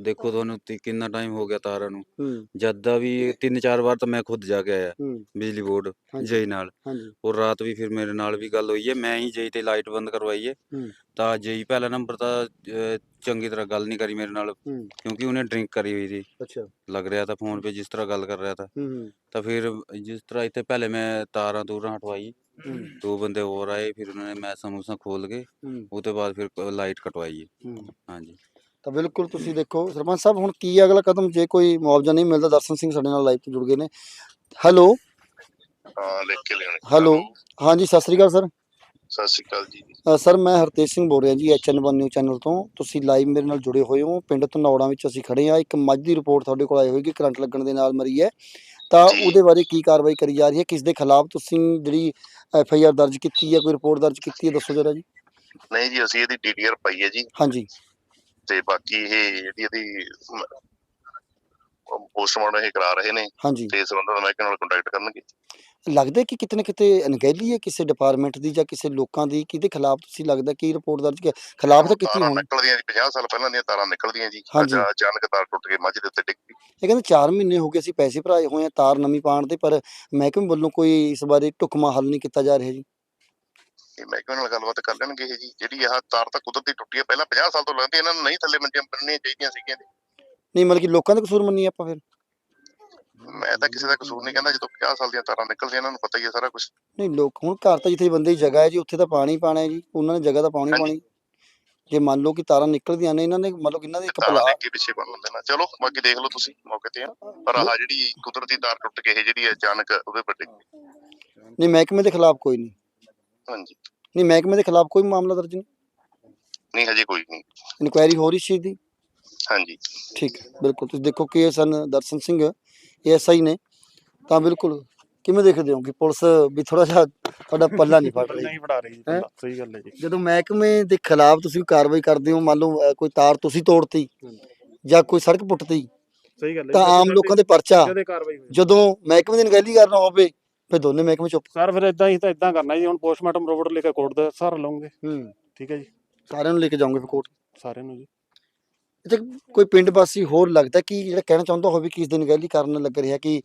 ਦੇਖੋ ਤੁਹਾਨੂੰ ਤੀ- ਕਿੰਨਾ ਟਾਈਮ ਹੋ ਗਿਆ ਤਾਰਾਂ ਨੂੰ। ਹੂੰ। ਜਦ ਦਾ ਵੀ ਤਿੰਨ ਚਾਰ ਵਾਰ ਤਾਂ ਮੈਂ ਖੁਦ ਜਾ ਕੇ ਆਇਆ ਹੂੰ। ਬਿਜਲੀ ਬੋਰਡ ਹਾਂਜੀ। ਜਈ ਨਾਲ। ਹਾਂਜੀ। ਔਰ ਰਾਤ ਵੀ ਫਿਰ ਮੇਰੇ ਨਾਲ ਵੀ ਗੱਲ ਹੋਈ ਹੈ ਮੈਂ ਹੀ ਜਈ ਤੇ ਲਾਈਟ ਬੰਦ ਕਰਵਾਈ ਹੈ ਹੂੰ। ਤਾਂ ਜਈ ਪਹਿਲਾ ਨੰਬਰ ਤਾਂ ਅਹ, ਚੰਗੀ ਤਰ੍ਹਾਂ ਗੱਲ ਨਹੀਂ ਕਰੀ ਮੇਰੇ ਨਾਲ ਹੂੰ। ਕਿਉਂਕਿ ਉਹਨੇ ਡਰਿੰਕ ਕਰੀ ਹੋਈ ਸੀ। ਅੱਛਾ। ਲੱਗ ਰਿਹਾ ਤਾਂ ਫੋਨ 'ਤੇ ਜਿਸ ਤਰ੍ਹਾਂ ਗੱਲ ਕਰ ਰਿਹਾ ਤਾਂ। ਹੂੰ ਹੂੰ। ਤਾਂ ਫਿਰ ਜਿਸ ਤਰ੍ਹਾਂ ਇੱਥੇ ਪਹਿਲੇ ਮੈਂ ਤਾਰਾਂ ਤੂਰਾਂ ਹਟਵਾਈ। ਹੂੰ। ਦੋ ਬੰਦੇ ਹੋਰ ਆਏ ਫਿਰ ਉਹਨਾਂ ਨੇ ਮੈਸਾਂ ਮੂਸਾਂ ਖੋਲ ਕੇ ਹੂੰ। ਉਹ ਤੋਂ ਬਾਅਦ ਫਿਰ ਲਾਈਟ ਕਟਵਾਈ ਹੈ ਹੂੰ। ਹਾਂਜੀ। ਤਾਂ ਬਿਲਕੁਲ ਤੁਸੀਂ ਦੇਖੋ ਸਰਪੰਚ ਸਾਹਿਬ ਹੁਣ ਕੀ ਅਗਲਾ ਕਦਮ ਜੇ ਕੋਈ ਮੁਆਵਜ਼ਾ ਨਹੀਂ ਮਿਲਦਾ ਦਰਸ਼ਨ ਸਿੰਘ ਸਾਡੇ ਨਾਲ ਲਾਈਵ ਤੋਂ ਜੁੜ ਗਏ ਨੇ। ਹੈਲੋ ਹਾਂ ਲਿਖ ਕੇ ਲੈਣੇ ਹੈਲੋ ਹਾਂਜੀ ਸਤਿ ਸ੍ਰੀ ਅਕਾਲ ਸਰ। ਸਤਿ ਸ਼੍ਰੀ ਅਕਾਲ ਜੀ। ਸਰ ਮੈਂ ਹਰਤੇਜ ਸਿੰਘ ਬੋਲ ਰਿਹਾ ਜੀ ਐਚਐਨ1 ਨਿਊਜ਼ ਚੈਨਲ ਤੋਂ। ਤੁਸੀਂ ਲਾਈਵ ਮੇਰੇ ਨਾਲ ਜੁੜੇ ਹੋਏ ਹੋ। ਪਿੰਡ ਧਨੌੜਾ ਵਿੱਚ ਅਸੀਂ ਖੜੇ ਹਾਂ। ਇੱਕ ਮੱਝ ਦੀ ਰਿਪੋਰਟ ਤੁਹਾਡੇ ਕੋਲ ਆਈ ਹੋਈ ਕਿ ਕਰੰਟ ਲੱਗਣ ਦੇ ਨਾਲ ਮਰੀ ਹੈ। ਤਾਂ। ਉਹਦੇ ਬਾਰੇ ਕੀ ਕਾਰਵਾਈ ਕਰੀ ਜਾ ਰਹੀ ਹੈ? ਕਿਸ ਦੇ ਖਿਲਾਫ ਤੁਸੀਂ ਜਿਹੜੀ ਐਫ ਆਈ ਆਰ ਦਰਜ ਕੀਤੀ ਹੈ ਕੋਈ ਰਿਪੋਰਟ ਦਰਜ ਕੀਤੀ ਹੈ? ਦੱਸੋ ਜਰਾ ਜੀ। ਨਹੀਂ ਜੀ ਅਸੀਂ ਇਹਦੀ ਡੀਡੀਆਰ ਪਾਈ ਹੈ ਜੀ। ਹਾਂਜੀ। ਤੇ ਬਾਕੀ ਇਹ ਜਿਹੜੀ ਇਹਦੀ ਪੋਸਟਮਾਰਟਮ ਇਹ ਕਰਾ ਰਹੇ ਨੇ ਹਾਂਜੀ। ਤੇ ਇਸ ਸੰਬੰਧ ਵਿੱਚ ਮਹਿਕਮੇ ਨਾਲ ਕੰਟੈਕਟ ਕਰਨਗੇ। ਲੱਗਦਾ ਕਿ ਕਿਤੇ ਨਾ ਕਿਤੇ ਅਣਗਹਿਲੀ ਹੈ ਕਿਸੇ ਡਿਪਾਰਟਮੈਂਟ ਦੀ ਜਾਂ ਕਿਸੇ ਲੋਕਾਂ ਦੀ ਕਿਹਦੇ ਖਿਲਾਫ ਤੁਸੀਂ ਲੱਗਦਾ ਕੀ ਰਿਪੋਰਟ ਦਰਜ ਕੀ ਖਿਲਾਫ ਤਾਂ ਕੀਤੀ ਹੋਣੀ। ਨਿਕਲਦੀਆਂ ਜੀ 50 ਸਾਲ ਪਹਿਲਾਂ ਦੀਆਂ ਤਾਰਾਂ ਨਿਕਲਦੀਆਂ ਜੀ। ਅਚਾਨਕ ਤਾਰ ਟੁੱਟ ਕੇ ਮੱਝ ਦੇ ਉੱਤੇ ਡਿੱਗ ਪਈ। ਇਹ ਕਹਿੰਦੇ 4 ਮਹੀਨੇ ਹੋ ਗਏ ਅਸੀਂ ਪੈਸੇ ਭਰਾਏ ਹੋਏ ਆ ਤਾਰ ਨਵੀਂ ਪਾਉਣ ਦੇ ਪਰ ਮਹਿਕਮੇ ਵੱਲੋਂ ਕੋਈ ਇਸ ਬਾਰੇ ਢੁਕਮਾ ਹੱਲ ਨਹੀਂ ਕੀਤਾ ਜਾ ਰਿਹਾ ਜੀ। ਇਹ ਮਹਿਕਮੇ ਨਾਲ ਗੱਲਬਾਤ ਕਰ ਲੈਣਗੇ ਇਹ ਜੀ। ਜਿਹੜੀ ਆਹ ਤਾਰ ਤਾਂ ਕੁਦਰਤੀ ਟੁੱਟੀ ਹੈ ਪਹਿਲਾਂ 50 ਸਾਲ ਤੋਂ ਲੱਗਦੀ ਇਹਨਾਂ ਨੂੰ ਨਹੀਂ ਥੱਲੇ ਮੰਜੀਆਂ ਬੰਨਣੀਆਂ ਚਾਹੀਦੀਆਂ ਸੀਗੀਆਂ ਜੀ। ਨਹੀਂ ਮਤਲਬ ਕਿ ਲੋਕਾਂ ਦਾ ਕਸੂਰ ਮੰਨੀਏ ਆਪਾਂ ਫਿਰ? ਮੈਂ ਤਾਂ ਕਿਸੇ ਦਾ ਕਸੂਰ ਨਹੀਂ ਕਹਿੰਦਾ ਜਦੋਂ 50 ਸਾਲ ਦੀਆਂ ਤਾਰਾਂ ਨਿਕਲਦੀਆਂ ਇਹਨਾਂ ਨੂੰ ਪਤਾ ਹੀ ਹੈ ਸਾਰਾ ਕੁਝ ਨਹੀਂ ਲੋਕ ਹੁਣ ਘਰ ਤਾਂ ਜਿੱਥੇ ਬੰਦੇ ਦੀ ਜਗ੍ਹਾ ਹੈ ਜੀ ਉੱਥੇ ਤਾਂ ਪਾਣੀ ਪਾਣਾ ਹੈ ਜੀ ਉਹਨਾਂ ਨੇ ਜਗ੍ਹਾ ਤਾਂ ਪਾਉਣੀ ਹਾਂਜੀ। ਪਾਣੀ ਜੇ ਮੰਨ ਲਓ ਕਿ ਤਾਰਾਂ ਨਿਕਲਦੀਆਂ ਨੇ ਇਹਨਾਂ ਨੇ ਮਤਲਬ ਇਹਨਾਂ ਦੇ ਇੱਕ ਤਾਰਾਂ ਭਲਾ ਅੱਗੇ ਪਿੱਛੇ ਬੰਨ ਲੈਂਦੇ ਨਾ? ਚਲੋ ਬਾਕੀ ਦੇਖ ਲਓ ਤੁਸੀਂ ਮੌਕੇ ਤੇ ਆ। ਪਰ ਆਹ ਜਿਹੜੀ ਕੁਦਰਤੀ ਤਾਰ ਟੁੱਟ ਕੇ ਇਹ ਜਿਹੜੀ ਅਚਾਨਕ ਉਹਦੇ ਪਈ ਨਹੀਂ ਮਹਿਕਮੇ ਦੇ ਖਿਲਾਫ ਕੋਈ ਨਹੀਂ। ਹਾਂਜੀ। ਨਹੀਂ ਮਹਿਕਮੇ ਦੇ ਖਿਲਾਫ ਕੋਈ ਮਾਮਲਾ ਦਰਜ ਨਹੀਂ? ਨਹੀਂ ਹਜੇ ਕੋਈ ਨਹੀਂ। ਇਨਕੁਆਇਰੀ ਹੋ ਰਹੀ ਚੀਜ਼ ਦੀ? ਹਾਂਜੀ। ਠੀਕ ਹੈ ਬਿਲਕੁਲ। ਤੁਸੀਂ ਦੇਖੋ ਕਿ ਇਹ ਸਨ ਦਰਸ਼ਨ ਸਿੰਘ ਐਸਆਈ ਨੇ। ਤਾਂ ਬਿਲਕੁਲ ਕਿਵੇਂ ਦੇਖਦੇ ਹੋ ਕਿ ਪੁਲਿਸ ਵੀ ਥੋੜਾ ਜਿਹਾ ਤੁਹਾਡਾ ਪੱਲਾ ਨਹੀਂ ਫੜ ਰਹੀ? ਨਹੀਂ ਫੜਾ ਰਹੀ ਹੈਂ? ਸਹੀ ਗੱਲ ਹੈ ਜੀ। ਜਦੋਂ ਮਹਿਕਮੇ ਦੇ ਖਿਲਾਫ ਤੁਸੀਂ ਕਾਰਵਾਈ ਕਰਦੇ ਹੋ ਮੰਨ ਲਓ ਅ, ਕੋਈ ਤਾਰ ਤੁਸੀਂ ਤੋੜਤੀ ਜਾਂ ਕੋਈ ਸੜਕ ਪੁੱਟਤੀ ਸਹੀ ਗੱਲ ਹੈ ਤਾਂ ਆਮ ਲੋਕਾਂ ਦੇ ਪਰਚਾ ਕਾਰਵਾਈ ਹੋਈ। ਜਦੋਂ ਮਹਿਕਮੇ ਦੀ ਨਗਹਿਲੀ ਕਰਨਾ ਹੋਵੇ ਫਿਰ ਦੋਨੇ ਮਹਿਕਮੇ ਚੁੱਪ ਸਰ ਫਿਰ ਇਦਾਂ ਹੀ ਤਾਂ ਇਦਾਂ ਕਰਨਾ ਜੀ ਹੁਣ ਪੋਸਟਮਾਰਟਮ ਰਿਪੋਰਟ ਲੈ ਕੇ ਕੋਰਟ ਦਾ ਸਹਾਰਾ ਲਵਾਂਗੇ ਹੂੰ। ਠੀਕ ਹੈ ਜੀ। ਸਾਰਿਆਂ ਨੂੰ ਲੈ ਕੇ ਫਿਰ ਕੋਰਟ। ਸਾਰਿਆਂ ਨੂੰ ਜੀ। ਅੱਛਾ ਕੋਈ ਪਿੰਡ ਵਾਸੀ ਹੋਰ ਲੱਗਦਾ ਕਿ ਜਿਹੜਾ ਕਹਿਣਾ ਚਾਹੁੰਦਾ ਹੋਵੇ ਕਿ ਇਸ ਦੀ ਨਗਹਿਲੀ ਕਰਨ ਲੱਗ ਰਿਹਾ ਕਿ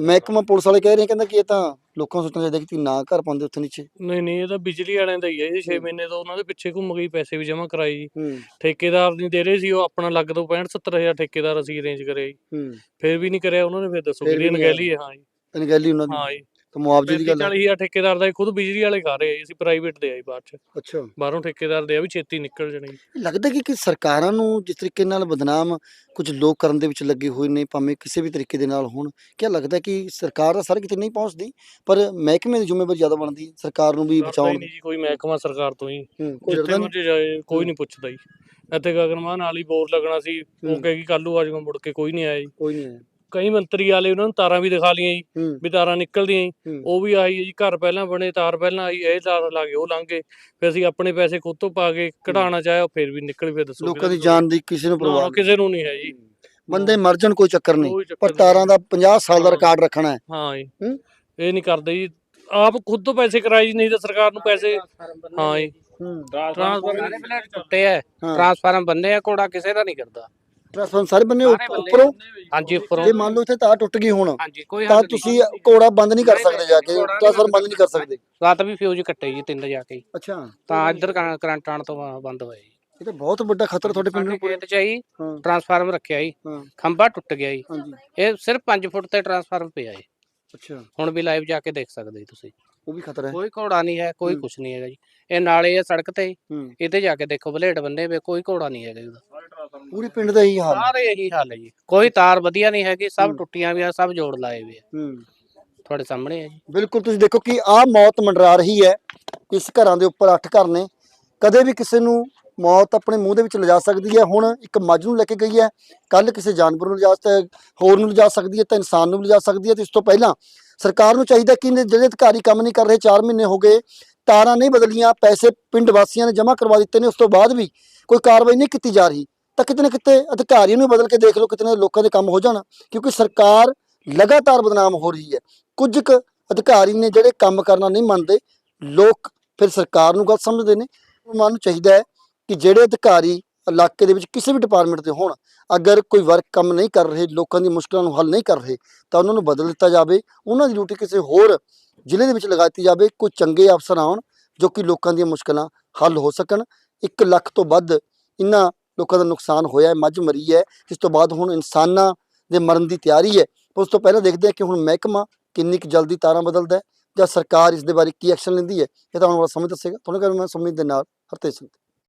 ਮਹਿਕਮਾ ਪੁਲਿਸ ਵਾਲੇ ਕਹਿ ਰਹੇ ਕਹਿੰਦਾ ਕਿ ਇਹ ਤਾਂ ਲੋਕਾਂ ਨੂੰ ਸੋਚਣਾ ਚਾਹੀਦਾ ਕਿ ਤੁਸੀਂ ਨਾ ਘਰ ਪਾਉਂਦੇ ਉੱਥੇ ਨੀਚੇ। ਨਹੀਂ ਨਹੀਂ ਇਹ ਤਾਂ ਬਿਜਲੀ ਵਾਲਿਆਂ ਦਾ ਹੀ ਹੈ ਇਹ 6 ਹੂੰ। ਮਹੀਨੇ ਤੋਂ ਉਹਨਾਂ ਦੇ ਪਿੱਛੇ ਘੁੰਮ ਗਈ ਪੈਸੇ ਵੀ ਜਮ੍ਹਾਂ ਕਰਾਏ ਜੀ। ਹੂੰ। ਠੇਕੇਦਾਰ ਨਹੀਂ ਦੇ ਰਹੇ ਸੀ ਉਹ ਆਪਣਾ ਲੱਗ ਤੋਂ 65 70000 ਠੇਕੇਦਾਰ ਅਸੀਂ ਅਰੇਂਜ ਕਰਿਆ ਜੀ। ਹੂੰ। ਫਿਰ ਵੀ ਨਹੀਂ ਕਰਿਆ ਉਹਨਾਂ ਨੇ ਫਿਰ ਦੱਸੋ ਫਿਰ ਵੀ ਕਿਹੜੀ ਨਹੀਂ ਨਗੈਲੀ ਹੈ ਹਾਂ ਜੀ। ਨਗਹਿਲੀ ਉਹਨਾਂ ਦੀ। ਹਾਂ ਜੀ। ਤਾਂ ਮੁਆਵਜ਼ੇ ਦੀ ਗੱਲ ਹੈ 40000 ਠੇਕੇਦਾਰ ਦਾ ਖੁਦ ਬਿਜਲੀ ਵਾਲੇ ਖਾ ਰਹੇ ਆ ਜੀ, ਅਸੀਂ ਪ੍ਰਾਈਵੇਟ ਦੇ ਆਈ ਬਾਅਦ ਚ। ਅੱਛਾ। ਬਾਹਰੋਂ ਠੇਕੇਦਾਰ ਦੇ ਆ ਵੀ ਛੇਤੀ ਨਿਕਲ ਜਾਣੇ ਜੀ। ਲੱਗਦਾ ਕਿ ਕਿ ਸਰਕਾਰਾਂ ਨੂੰ ਜਿਸ ਤਰੀਕੇ ਨਾਲ ਬਦਨਾਮ ਕੁਝ ਲੋਕ ਕਰਨ ਦੇ ਵਿੱਚ ਲੱਗੇ ਹੋਏ ਨੇ ਭਾਵੇਂ ਕਿਸੇ ਵੀ ਤਰੀਕੇ ਦੇ ਨਾਲ ਹੋਣ ਕੀ ਲੱਗਦਾ ਕਿ ਸਰਕਾਰ ਦਾ ਸਾਰੇ ਕਿਤੇ ਨਹੀਂ ਪਹੁੰਚਦੀ ਪਰ ਮਹਿਕਮੇ ਦੀ ਜ਼ਿੰਮੇਵਾਰੀ ਜ਼ਿਆਦਾ ਬਣਦੀ ਹੈ ਸਰਕਾਰ ਨੂੰ ਵੀ ਬਚਾਉਣ ਨਹੀਂ ਜੀ ਕੋਈ ਮਹਿਕਮਾ ਸਰਕਾਰ ਤੋਂ ਹੀ। ਹੂੰ, ਕੋਈ ਜਿੱਥੇ ਡਰਦਾ ਨਹੀਂ ਜਾਏ ਕੋਈ ਨਹੀਂ ਪੁੱਛਦਾ ਜੀ। ਇੱਥੇ ਗਗਨਮਾਨ ਹੀ ਬੋਰ ਲੱਗਣਾ ਸੀ ਹੂੰ। ਉਹ ਕਹੇਗੀ ਕੱਲੂ ਆ ਜਾਊਗਾ ਮੁੜ ਕੇ ਕੋਈ ਨਹੀਂ ਆਇਆ ਜੀ। ਕੋਈ ਨਹੀਂ ਹੈ ਕਈ ਮੰਤਰੀ ਵਾਲੇ ਉਹਨਾਂ ਨੂੰ ਤਾਰਾਂ ਵੀ ਦਿਖਾ ਲਈਆਂ ਜੀ ਹੂੰ। ਵੀ ਤਾਰਾਂ ਨਿਕਲਦੀਆਂ ਜੀ। ਹੂੰ। ਉਹ ਵੀ ਆਈ ਹੈ ਜੀ ਘਰ ਪਹਿਲਾਂ ਬਣੇ ਤਾਰ ਪਹਿਲਾਂ ਆਈ ਇਹ ਤਾਰ ਲਾ ਕੇ ਉਹ ਲੰਘ ਗਏ। ਫਿਰ ਅਸੀਂ ਆਪਣੇ ਪੈਸੇ ਖੁਦ ਤੋਂ ਪਾ ਕੇ ਕਢਾਉਣਾ ਚਾਹਿਆ ਫਿਰ ਵੀ ਨਿਕਲ ਫਿਰ ਦੱਸੋ ਲੋਕਾਂ ਦੀ ਕਿਹੜਾ ਜਾਨ ਦੀ ਕਿਸੇ ਨੂੰ ਨਾ, ਪਰਵਾਹ ਨਹੀਂ। ਕਿਸੇ ਨੂੰ ਨਹੀਂ ਹੈ ਜੀ। ਬੰਦੇ ਮਰ ਜਾਣ ਕੋਈ ਚੱਕਰ ਨਹੀਂ ਕੋਈ ਚੱਕਰ ਪਰ ਨਹੀਂ। ਤਾਰਾਂ ਦਾ 50 ਸਾਲ ਦਾ ਹਾਂ। ਰਿਕਾਰਡ ਰੱਖਣਾ ਹੈ। ਹਾਂ ਜੀ। ਹੂੰ? ਇਹ ਨਹੀਂ ਕਰਦੇ ਜੀ। ਆਪ ਖੁਦ ਤੋਂ ਪੈਸੇ ਕਰਾਈ ਜੀ, ਨਹੀਂ ਤਾਂ ਸਰਕਾਰ ਨੂੰ ਪੈਸੇ ਹਾਂ ਜੀ। ਹੂੰ। ਟ੍ਰਾਂਸਫਰ ਟੁੱਟੇ ਐ ਹਾਂ। ਟ੍ਰਾਂਸਫਾਰਮ ਬੰਨੇ ਆ ਕੋੜਾ ਕਿਸੇ ਦਾ ਨਹੀਂ ਕਰਦਾ। ਟ੍ਰਾਂਸਫਾਰਮ ਸਾਰੇ ਬੰਨੇ ਉੱਪਰੋਂ। ਹਾਂਜੀ ਉੱਪਰੋਂ। ਜੇ ਮੰਨ ਲਓ ਇੱਥੇ ਤਾਰ ਟੁੱਟ ਗਈ ਹੁਣ ਹਾਂਜੀ ਕੋਈ ਤਾਂ ਹੱਲ ਨਹੀਂ। ਤੁਸੀਂ ਕੋੜਾ ਬੰਦ ਨਹੀਂ ਕਰ ਸਕਦੇ ਜਾ ਕੇ ਟ੍ਰਾਂਸਫਾਰਮ ਬੰਦ ਨਹੀਂ ਕਰ ਸਕਦੇ। ਰਾਤ ਵੀ ਫਿਊਜ਼ ਕੱਟੇ ਜੀ ਤਿੰਨ ਜਾ ਕੇ। ਹੀ। ਅੱਛਾ। ਤਾਂ ਇੱਧਰ ਕਰੰਟ ਆਉਣ ਤੋਂ ਬਾ- ਬੰਦ ਹੋਇਆ ਜੀ। ਇਹ ਤਾਂ ਬਹੁਤ ਵੱਡਾ ਖਤਰਾ ਤੁਹਾਡੇ ਪਿੰਡ ਸਾਡੇ ਨੂੰ ਚ ਆਈ ਹਾਂ। ਟ੍ਰਾਂਸਫਾਰਮ ਰੱਖਿਆ ਜੀ। ਹਾਂ। ਖੰਭਾ ਟੁੱਟ ਗਿਆ ਜੀ। ਹਾਂਜੀ। ਇਹ ਸਿਰਫ 5 ਫੁੱਟ ਤੇ ਟ੍ਰਾਂਸਫਾਰਮ ਪਿਆ ਜੀ। ਅੱਛਾ। ਹੁਣ ਵੀ ਲਾਈਵ ਜਾ ਕੇ ਦੇਖ ਸਕਦੇ ਜੀ ਤੁਸੀਂ। ਉਹ ਵੀ ਖਤਰਾ ਹੈ। ਕੋਈ ਘੋੜਾ ਨਹੀਂ ਹੈ ਕੋਈ ਹੂੰ। ਕੁਝ ਨਹੀਂ ਹੈਗਾ ਜੀ। ਇਹ ਨਾਲੇ ਆ ਸੜਕ ਤੇ। ਹੂੰ। ਇਹਦੇ ਜਾ ਕੇ ਦੇਖੋ ਬਲੇਡ ਬੰਨੇ ਵੇ ਕੋਈ ਘੋੜਾ ਨਹੀਂ ਹੈਗਾ ਇਹਦਾ ਪੂਰੇ ਪਿੰਡ ਦਾ ਇਹੀ ਹਾਲ ਹੈ। ਸਾਰੇ ਇਹੀ ਹਾਲ ਹੈ ਜੀ। ਕੋਈ ਤਾਰ ਵਧੀਆ ਨਹੀਂ ਹੈਗੀ ਸਭ। ਟੁੱਟੀਆਂ ਵੀ ਆ ਸਭ ਜੋੜ ਲਾਏ ਵੀ ਆ। ਹੂੰ। ਤੁਹਾਡੇ ਸਾਹਮਣੇ ਹੈ ਜੀ। ਬਿਲਕੁਲ ਤੁਸੀਂ ਦੇਖੋ ਕਿ ਆਹ ਮੌਤ ਮੰਡਰਾ ਰਹੀ ਹੈ। ਇਸ ਘਰਾਂ ਦੇ ਉੱਪਰ ਅੱਠ ਘਰ ਨੇ। ਕਦੇ ਵੀ ਕਿਸੇ ਨੂੰ ਮੌਤ ਆਪਣੇ ਮੂੰਹ ਦੇ ਵਿੱਚ ਲਿਜਾ ਸਕਦੀ ਹੈ। ਹੁਣ ਇੱਕ ਮੱਝ ਨੂੰ ਲੈ ਕੇ ਗਈ ਹੈ। ਕੱਲ ਕਿਸੇ ਜਾਨਵਰ ਨੂੰ ਲਿਜਾ ਸ- ਹੋਰ ਨੂੰ ਲਿਜਾ ਸਕਦੀ ਹੈ ਤਾਂ ਇਨਸਾਨ ਨੂੰ ਵੀ ਲਿਜਾ ਸਕਦੀ ਹੈ। ਤੇ ਇਸ ਤੋਂ ਪਹਿਲਾਂ ਸਰਕਾਰ ਨੂੰ ਚਾਹੀਦਾ ਕਿ ਇਹਨੇ ਜਿਹੜੇ ਅਧਿਕਾਰੀ ਕੰਮ ਨਹੀਂ ਕਰ ਰਹੇ 4 ਮਹੀਨੇ ਹੋ ਗਏ ਤਾਰਾਂ ਨਹੀਂ ਬਦਲੀਆਂ ਪੈਸੇ ਪਿੰਡ ਵਾਸੀਆਂ ਨੇ ਜਮ੍ਹਾਂ ਕਰਵਾ ਦਿੱਤੇ ਨੇ। ਉਸ ਤੋਂ ਬਾਅਦ ਵੀ ਕੋਈ ਕਾਰਵਾਈ ਨਹੀਂ ਕੀਤੀ ਜਾ ਰਹੀ। ਤਾਂ ਕਿਤੇ ਨਾ ਕਿਤੇ ਅਧਿਕਾਰੀਆਂ ਨੂੰ ਬਦਲ ਕੇ ਦੇਖ ਲਓ ਕਿਤੇ ਕਿਤਨੇ ਲੋਕਾਂ ਦੇ ਕੰਮ ਹੋ ਜਾਣ, ਕਿਉਂਕਿ ਸਰਕਾਰ ਲਗਾਤਾਰ ਬਦਨਾਮ ਹੋ ਰਹੀ ਹੈ। ਕੁਝ ਕੁ ਅਧਿਕਾਰੀ ਨੇ ਜਿਹੜੇ ਕੰਮ ਕਰਨਾ ਨਹੀਂ ਮੰਨਦੇ, ਲੋਕ ਫਿਰ ਸਰਕਾਰ ਨੂੰ ਗਲਤ ਸਮਝਦੇ ਨੇ। ਉਹਨਾਂ ਨੂੰ ਚਾਹੀਦਾ ਹੈ ਕਿ ਜਿਹੜੇ ਅਧਿਕਾਰੀ ਇਲਾਕੇ ਦੇ ਵਿੱਚ ਕਿਸੇ ਵੀ ਡਿਪਾਰਟਮੈਂਟ ਦੇ ਹੋਣ, ਅਗਰ ਕੋਈ ਵਰਕ ਕੰਮ ਨਹੀਂ ਕਰ ਰਹੇ, ਲੋਕਾਂ ਦੀ ਮੁਸ਼ਕਲਾਂ ਨੂੰ ਹੱਲ ਨਹੀਂ ਕਰ ਰਹੇ, ਤਾਂ ਉਹਨਾਂ ਨੂੰ ਬਦਲ ਦਿੱਤਾ ਜਾਵੇ। ਉਹਨਾਂ ਦੀ ਡਿਊਟੀ ਕਿਸੇ ਹੋਰ ਜ਼ਿਲ੍ਹੇ ਦੇ ਵਿੱਚ ਲਗਾ ਦਿੱਤੀ ਜਾਵੇ, ਕੋਈ ਚੰਗੇ ਅਫਸਰ ਆਉਣ, ਜੋ ਕਿ ਲੋਕਾਂ ਦੀਆਂ ਮੁਸ਼ਕਲਾਂ ਹੱਲ ਹੋ ਸਕਣ। 1 ਲੱਖ ਤੋਂ ਵੱਧ ਇਹਨਾਂ ਲੋਕਾਂ ਦਾ ਨੁਕਸਾਨ ਹੋਇਆ ਮੱਝ ਮਰੀ ਹੈ, ਇਸ ਤੋਂ ਬਾਅਦ ਹੁਣ ਇਨਸਾਨਾਂ ਦੇ ਮਰਨ ਦੀ ਤਿਆਰੀ ਹੈ। ਉਸ ਤੋਂ ਪਹਿਲਾਂ ਦੇਖਦੇ ਹਾਂ ਕਿ ਹੁਣ ਮਹਿਕਮਾ ਕਿੰਨੀ ਕੁ ਜਲਦੀ ਤਾਰਾਂ ਬਦਲਦਾ ਹੈ ਜਾਂ ਸਰਕਾਰ ਇਸ ਦੇ ਬਾਰੇ ਕੀ ਐਕਸ਼ਨ ਲੈਂਦੀ ਹੈ, ਇਹ ਤਾਂ ਆਉਣ ਵਾਲਾ ਸਮਝ ਦੱਸੇਗਾ। ਤੁਹਾਨੂੰ ਕਹਿੰਦਾ ਮੈਂ ਸੁਮੀਤ ਦੇ ਨਾਲ, ਹਰਤੇਜ ਸਿੰਘ।